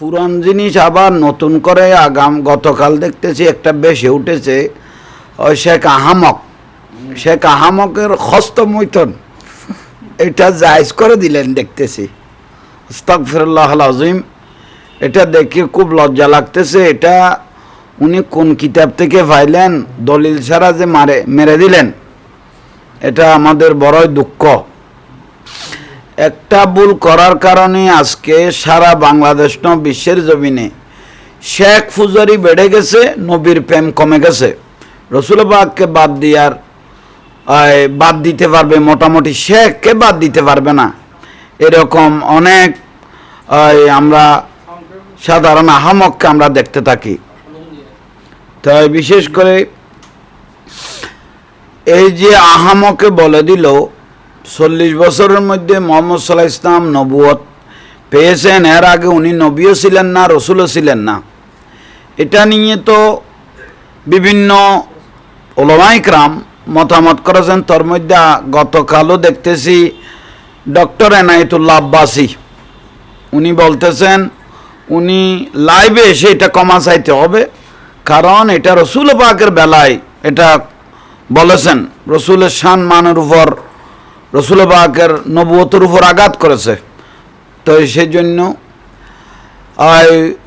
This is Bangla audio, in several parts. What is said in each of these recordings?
পুরান জিনিস আবার নতুন করে আগাম, গতকাল দেখতেছি একটা বেশি উঠেছে, ওই শেখ আহামক। শেখ আহামকের হস্ত মৈথন। এটা জায়জ করে দিলেন দেখতেছি। আস্তাগফিরুল্লাহ আজিম এটা দেখে খুব লজ্জা লাগতেছে। এটা উনি কোন কিতাব থেকে পাইলেন? দলিল ছাড়া যে মারে, মেরে দিলেন। এটা আমাদের বড়ই দুঃখ। একটা ভুল করার কারণে আজকে সারা বাংলাদেশ বিশ্বের জমিনে শেখ ফুজারি বেড়ে গেছে, নবীর প্রেম কমে গেছে। রসুলবাগকে বাদ দিয়ার বাদ দিতে পারবে মোটামুটি, শেখকে বাদ দিতে পারবে না। এরকম অনেক আমরা সাধারণ আহামককে আমরা দেখতে থাকি। তাই বিশেষ করে এই যে আহামকে বলে দিল চল্লিশ বছরের মধ্যে মোহাম্মদ সাল্লাহ ইসলাম নবুয়ত পেয়েছেন। এর আগে উনি নবীও ছিলেন না, রসুলও ছিলেন না। এটা নিয়ে তো বিভিন্ন ওলমাইকরাম মতামত করেছেন। তোর মধ্যে গতকালও দেখতেছি ডক্টর এনায়েতুল্লাহ আব্বাসি। উনি বলতেছেন, উনি লাইভে এসে এটা কমা চাইতে হবে, কারণ এটা রসুল পাকের বেলায় এটা বলেছেন। রসুলের শান মানের উপর রসুল পাকের নবুয়তের উপর আঘাত করেছে। তো সেই জন্য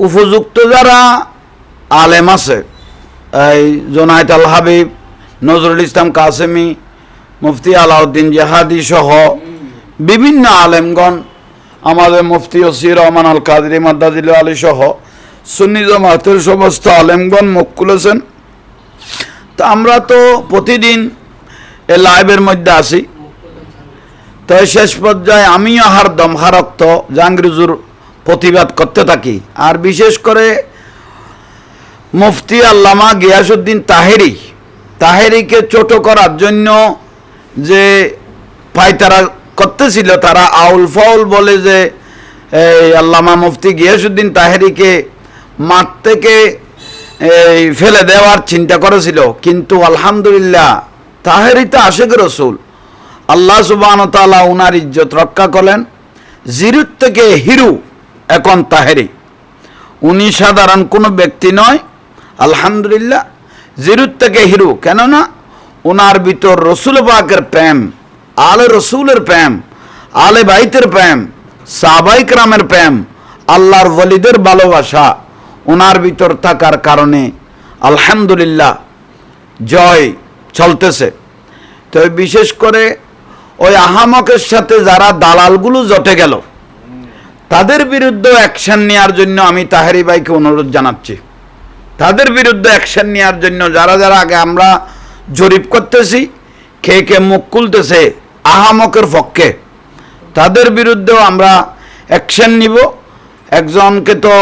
উপযুক্ত যারা আলেম আছে, এই জোনায়েত আল হাবিব, নজরুল ইসলাম কাসেমি, মুফতি আলাউদ্দিন জাহাদি সহ বিভিন্ন আলেমগণ, আমাদের মুফতি ওসির রহমান আল কাদরি মাদ্দাজিল আলী সহ সুন্নি জামাতের সমস্ত আলেমগণ মুখ খুলেছেন। তো আমরা তো প্রতিদিন এ লাইভের মধ্যে আসি তো এই শেষ পর্যায়ে আমিও হার দম হারক্ত, জাহাঙ্গীরুজুর প্রতিবাদ করতে থাকি। আর বিশেষ করে মুফতি আল্লামা গিয়াসুদ্দিন তাহেরি, তাহেরিকে ছোট করার জন্য যে পায়তারা করতেছিল, তারা আউল ফাউল বলে যে, এই আল্লামা মুফতি গিয়াসুদ্দিন তাহেরিকে মাঠ থেকে, এই ফেলে দেওয়ার চিন্তা করেছিল। কিন্তু আলহামদুলিল্লাহ, তাহেরি তো আশেক রসুল। আল্লাহ সুবান তালা উনার ইজ্জত রক্ষা করলেন। জিরুর থেকে হিরু এখন তাহেরি। উনি সাধারণ কোনো ব্যক্তি নয়। আলহামদুলিল্লাহ জিরুর থেকে হিরু। কেননা ওনার ভিতর রসুল পাকের প্রেম, আলে রসুলের প্রেম, আলে বাইতের প্রেম সাবাইক রামের প্রেম, আল্লাহর ওলিদের ভালোবাসা ওনার ভিতর থাকার কারণে আলহামদুলিল্লাহ জয় চলতেছে। তো বিশেষ করে ওই আহামকের সাথে যারা দালালগুলো জটে গেল, তাদের বিরুদ্ধে অ্যাকশন নেওয়ার জন্য আমি তাহারি ভাইকে অনুরোধ জানাচ্ছি। তাদের বিরুদ্ধে অ্যাকশন নেওয়ার জন্য যারা যারা আগে আমরা জরিপ করতেছি খেয়ে কে মুখ খুলতেছে আহামকের পক্ষে, তাদের বিরুদ্ধেও আমরা অ্যাকশন নিব। একজনকে তো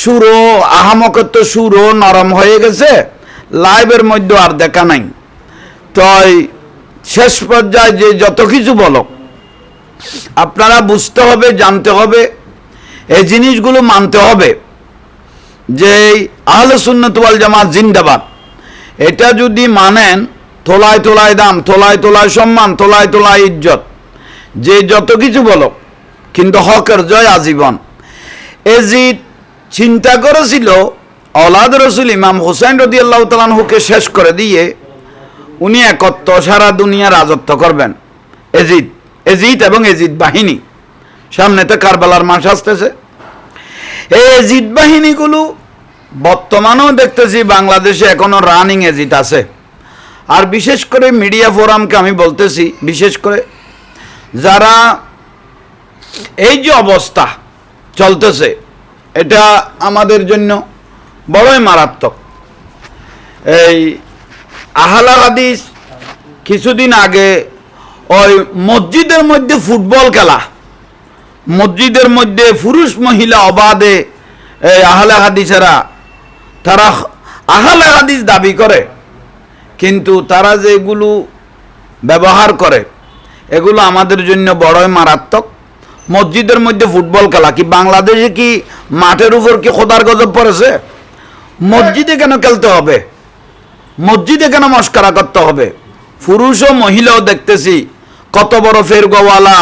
সুরও আহামকের তো সুরও নরম হয়ে গেছে, লাইভের মধ্যে আর দেখা নাই। তাই শেষ পর্যায়ে যে যত কিছু বলো আপনারা বুঝতে হবে, জানতে হবে, এই জিনিসগুলো মানতে হবে যে আহলে সুন্নত ওয়াল জামাত জিন্দাবাদ। এটা যদি মানেন তোলায় তোলায় দাম তোলায় তোলায় সম্মান তোলায় তোলায় ইজ্জত, যে যত কিছু বলো কিন্তু হকের জয় আজীবন। এজিদ চিন্তা করেছিল, অলাদ রসুল ইমাম হোসেন রদি আল্লাহ তালানহুকে শেষ করে দিয়ে উনি একত্র সারা দুনিয়া রাজত্ব করবেন। এজিদ এজিদ এবং এজিদ বাহিনী। সামনে তো কারবালার মাস আসতেছে। এই এজিদ বাহিনীগুলো বর্তমানেও দেখতেছি বাংলাদেশে এখনও রানিং এজিট আছে। আর বিশেষ করে মিডিয়া ফোরামকে আমি বলতেছি, বিশেষ করে যারা এই যে অবস্থা চলতেছে, এটা আমাদের জন্য বড়ই মারাত্মক। এই আহলা হাদিস কিছুদিন আগে ওই মসজিদের মধ্যে ফুটবল খেলা। মসজিদের মধ্যে পুরুষ মহিলা অবাধে এই আহলে হাদিসেরা, তারা আহলে হাদিস দাবি করে। কিন্তু তারা যে এগুলো ব্যবহার করে, এগুলো আমাদের জন্য বড়ই মারাত্মক। মসজিদের মধ্যে ফুটবল খেলা কি বাংলাদেশে কি মাঠের উপর কি খোদার গজব পড়েছে? মসজিদে কেন খেলতে হবে? মসজিদে কেন মস্করা করতে হবে? পুরুষ ও মহিলাও দেখতেছি, কত বড় ফেরগোওয়ালা,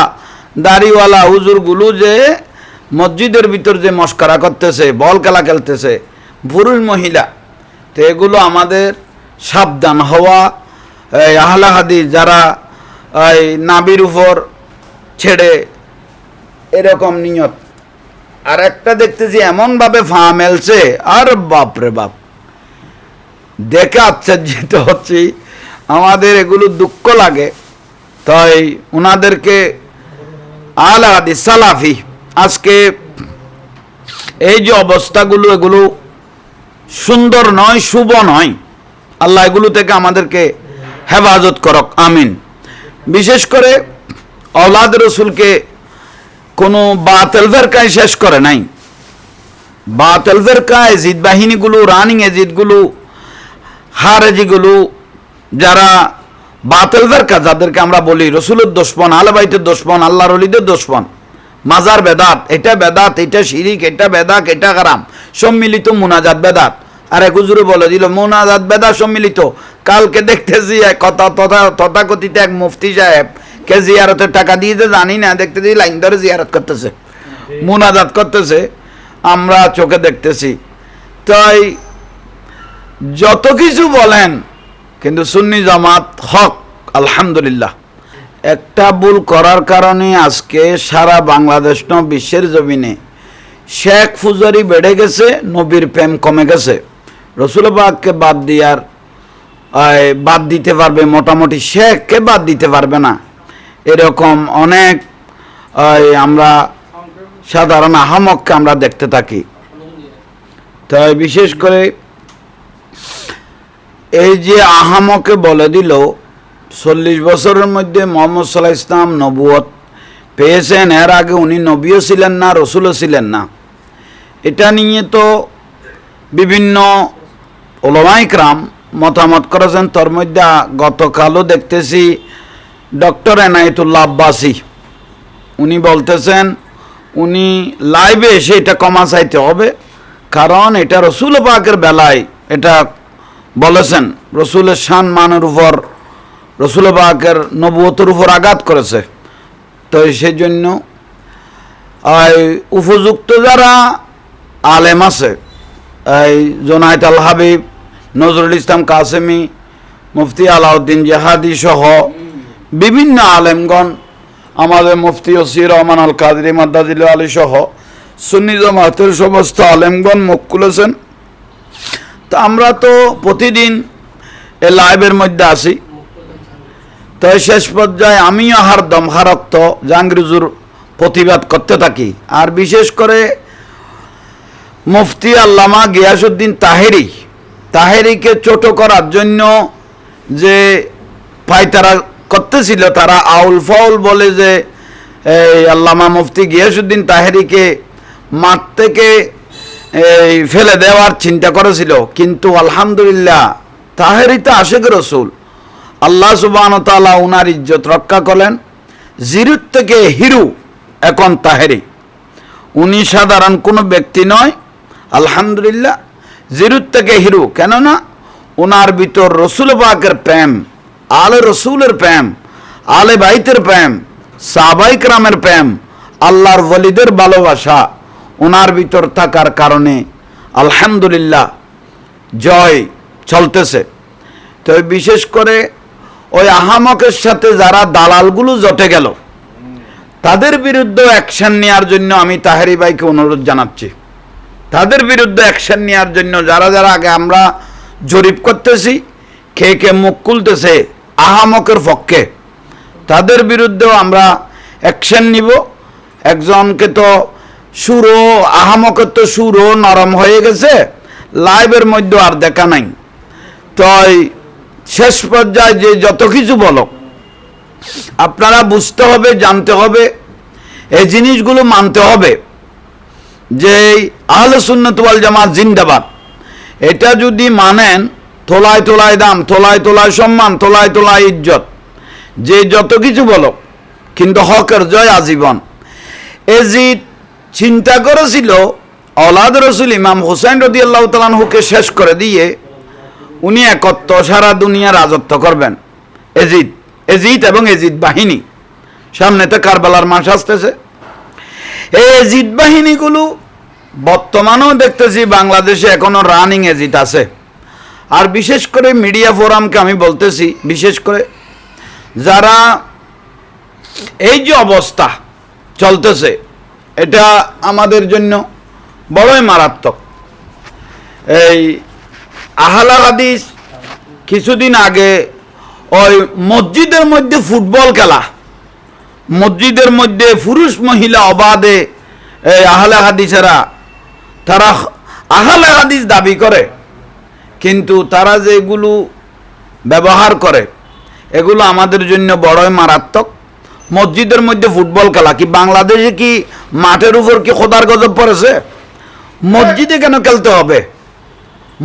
দাড়িওয়ালা হুজুরগুলো যে মসজিদের ভিতর যে মস্করা করতেছে, বল খেলা খেলতেছে, পুরুষ মহিলা, তো এগুলো আমাদের সাবধান হওয়া, এই যারা, এই নাবির উপর ছেড়ে এরকম নিয়ত। আর একটা দেখতেছি, এমনভাবে ফা মেলছে, আর বাপরে বাপ। দেখে আশ্চর্যিত হচ্ছি। আমাদের এগুলো দুঃখ লাগে। তাই ওনাদেরকে আল হাদিস সালাফি, আজকে এই যে অবস্থাগুলো, এগুলো সুন্দর নয়, শুভ নয়, আল্লাহ এগুলো থেকে আমাদেরকে হেফাজত করক, আমিন। বিশেষ করে অলাদ রসুলকে কোনো বাতেল ফেরকায় শেষ করে নাই। বাতেল ফেরকা এজিদ বাহিনীগুলো রানিং এজিদগুলো হারেজিগুলো যারা বাতেল ফেরকা, যাদেরকে আমরা বলি রসুলের দোষপন আলবাইতের দোষপন আল্লাহর অলিদের দোষপন মাজার বেদাত, এটা বেদাত, এটা শিরিক, এটা বেদাক এটা কারাম সম্মিলিত মুনাজাত বেদাত। আর এক হুজুরে বলে দিল, মুনাজাত বেদাত সম্মিলিত। কালকে দেখতেছি এক কথা, তথা, তথাকথিত এক মুফতি সাহেব কে জিয়ারতের টাকা দিয়েছে জানি না, দেখতেছি লাইন ধরে জিয়ারত করতেছে, মুনাজাত করতেছে। আমরা চোখে দেখতেছি। তাই যত কিছু বলেন, কিন্তু সুন্নি জামাত হক, আলহামদুলিল্লাহ। একটা ভুল করার কারণে আজকে সারা বাংলাদেশ ন বিশ্বের জমিনে শেখ ফুজারি বেড়ে গেছে, নবীর প্রেম কমে গেছে। রসুলবাগকে বাদ দিয়ার বাদ দিতে পারবে, মোটামুটি শেখকে বাদ দিতে পারবে না। এরকম অনেক আমরা সাধারণ আহামককে আমরা দেখতে থাকি। তাই বিশেষ করে এই যে আহামকে বলে দিল, চল্লিশ বছরের মধ্যে মোহাম্মদ সাল্লাহ ইসলাম নবুয়ত পেয়েছেন, এর আগে উনি নবীও ছিলেন না, রসুলও ছিলেন না। এটা নিয়ে তো বিভিন্ন ওলমাইকরাম মতামত করেছেন। তোর মধ্যে গতকালও দেখতেছি ডক্টর এনায়েতুল্লাহ আব্বাসী। উনি বলতেছেন, উনি লাইভে এসে এটা কমা চাইতে হবে, কারণ এটা রসুল পাকের বেলায় এটা বলেছেন, রসুলের শান মানের উপর, রসুল পাকের নবুয়তের উপর আঘাত করেছে। তো সেই জন্য উপযুক্ত যারা আলেম আছে, এই জোনায়েত আল হাবিব, নজরুল ইসলাম কাসেমি, মুফতি আলাউদ্দিন জাহাদি সহ বিভিন্ন আলেমগণ, আমাদের মুফতি ওসি রহমান আল কাদরি মাদ্দাজিল আলী সহ সুন্নি জামাতের সমস্ত আলেমগণ মুখ খুলেছেন। তো আমরা তো প্রতিদিন এ লাইভের মধ্যে আসি তো শেষ পর্যায়ে আমিও হার দম, হারক্ত, জাহাঙ্গীরুজুর প্রতিবাদ করতে থাকি। আর বিশেষ করে মুফতি আল্লামা গিয়াসুদ্দিন তাহেরি, তাহেরিকে ছোট করার জন্য যে পায়তারা করতেছিল, তারা আউল ফাউল বলে যে, এই আল্লামা মুফতি গিয়াসুদ্দিন তাহেরিকে মাঠ থেকে এই ফেলে দেওয়ার চিন্তা করেছিল। কিন্তু আলহামদুলিল্লাহ তাহেরি তো আশেক রসুল। আল্লাহ সুবান তালা উনার ইজ্জত রক্ষা করলেন। জিরুর থেকে হিরু এখন তাহেরি উনি সাধারণ কোনো ব্যক্তি নয়। আলহামদুলিল্লাহ জিরুর থেকে হিরু। কেননা ওনার ভিতর রসুল পাকের প্রেম, আলে রসুলের প্রেম, আলে বাইতের প্রেম সাবাইক রামের প্রেম, আল্লাহর ওলিদের ভালোবাসা ওনার ভিতর থাকার কারণে আলহামদুলিল্লাহ জয় চলতেছে। তো বিশেষ করে ওই আহামকের সাথে যারা দালালগুলো জটে গেল, তাদের বিরুদ্ধে অ্যাকশন নেওয়ার জন্য আমি তাহেরি ভাইকে অনুরোধ জানাচ্ছি। তাদের বিরুদ্ধে অ্যাকশন নেওয়ার জন্য যারা যারা আগে আমরা জরিপ করতেছি, কে কে মুখ খুলতেছে আহামকের পক্ষে, তাদের বিরুদ্ধেও আমরা অ্যাকশন নিব। একজনকে তো সুরও আহামকের তো সুরও নরম হয়ে গেছে, লাইভের মধ্যে আর দেখা নাই। তাই শেষ পর্যায়ে যে যত কিছু বলো, আপনারা বুঝতে হবে, জানতে হবে, এই জিনিসগুলো মানতে হবে যে আহলে সুন্নত ওয়াল জামাত জিন্দাবাদ। এটা যদি মানেন তোলায় তোলায় দাম তোলায় তোলায় সম্মান তোলায় তোলায় ইজ্জত, যে যত কিছু বলো, কিন্তু হকের জয় আজীবন। এজিদ চিন্তা করেছিল অলাদ রসুল ইমাম হোসেন রদি আল্লাহ তালানহুকে শেষ করে দিয়ে উনি একত্র সারা দুনিয়া রাজত্ব করবেন। এজিদ এজিদ এবং এজিদ বাহিনী। সামনে তো কারবালার মাস আসতেছে। এই এজিট বাহিনীগুলো বর্তমানেও দেখতেছি বাংলাদেশে এখনও রানিং এজিট আছে। আর বিশেষ করে মিডিয়া ফোরামকে আমি বলতেছি, বিশেষ করে যারা এই যে অবস্থা চলতেছে এটা আমাদের জন্য বড়ই মারাত্মক। এই আহলা হাদিস কিছুদিন আগে ওই মসজিদের মধ্যে ফুটবল খেলা। মসজিদের মধ্যে পুরুষ মহিলা অবাধে এই আহলে হাদিসেরা তারা আহলে হাদিস দাবি করে। কিন্তু তারা যেগুলো ব্যবহার করে, এগুলো আমাদের জন্য বড়ই মারাত্মক। মসজিদের মধ্যে ফুটবল খেলা কি বাংলাদেশে কি মাঠের উপর কি খোদার গজব পড়েছে? মসজিদে কেন খেলতে হবে?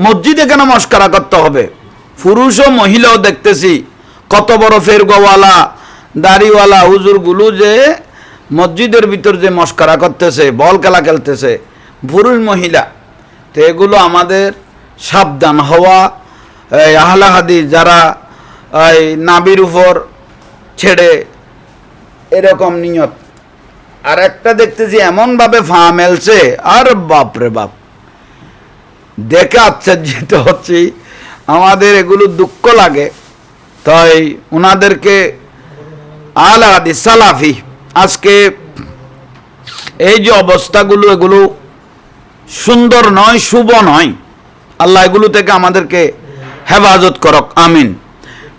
মসজিদে কেন মস্করা করতে হবে? পুরুষ ও মহিলাও দেখতেছি, কত বড় ফেরগোওয়ালা, দাড়িওয়ালা, হুজুরগুলো যে মসজিদের ভিতর যে মস্করা করতেছে, বল খেলা খেলতেছে, পুরুষ মহিলা, তো এগুলো আমাদের সাবধান হওয়া, এই আহলা হাদিস যারা নাবির উপর ছেড়ে এরকম নিয়ত। আর একটা দেখতেছি, এমনভাবে ফা মেলছে। আর বাপরে বাপ। দেখে আশ্চর্যিত হচ্ছি। আমাদের এগুলো দুঃখ লাগে। তাই ওনাদেরকে আলাদি সালাফি, আজকে এই যে অবস্থাগুলো, এগুলো সুন্দর নয়, শুভ নয়। আল্লাহ এগুলো থেকে আমাদেরকে হেফাজত করক। আমিন।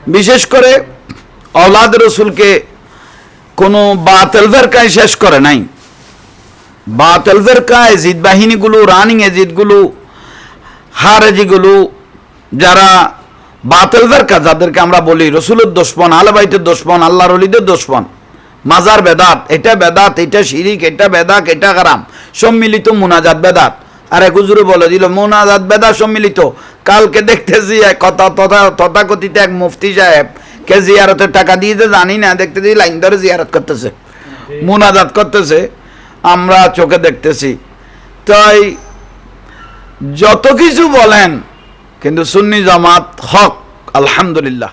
বিশেষ করে অলাদ রসুলকে কোনো বাতেল ফেরকায় শেষ করে নাই। বাতেল ফেরকা এজিদ বাহিনীগুলো, রানিং এজিদগুলো, হারেজিগুলো, যারা বাতেল ফেরকা, যাদেরকে আমরা বলি রসুলের দোষপন আলবাইতের দোষপন আল্লাহর অলিদের দোষপন মাজার বেদাত, এটা বেদাত, এটা শিরিক, এটা বেদাক এটা কারাম সম্মিলিত মুনাজাত বেদাত। আর এক হুজুরে বলে দিল, মোনাজাত বেদাত সম্মিলিত। কালকে দেখতেছি এক কথা তথা তথাকথিত এক মুফতি সাহেব কে জিয়ারতের টাকা দিয়েছে জানি না দেখতে দেখতেছি লাইন ধরে জিয়ারত করতেছে। মুনাজাত করতেছে আমরা চোখে দেখতেছি। তাই যত কিছু বলেন কিন্তু সুন্নি জামাত হক আলহামদুলিল্লাহ।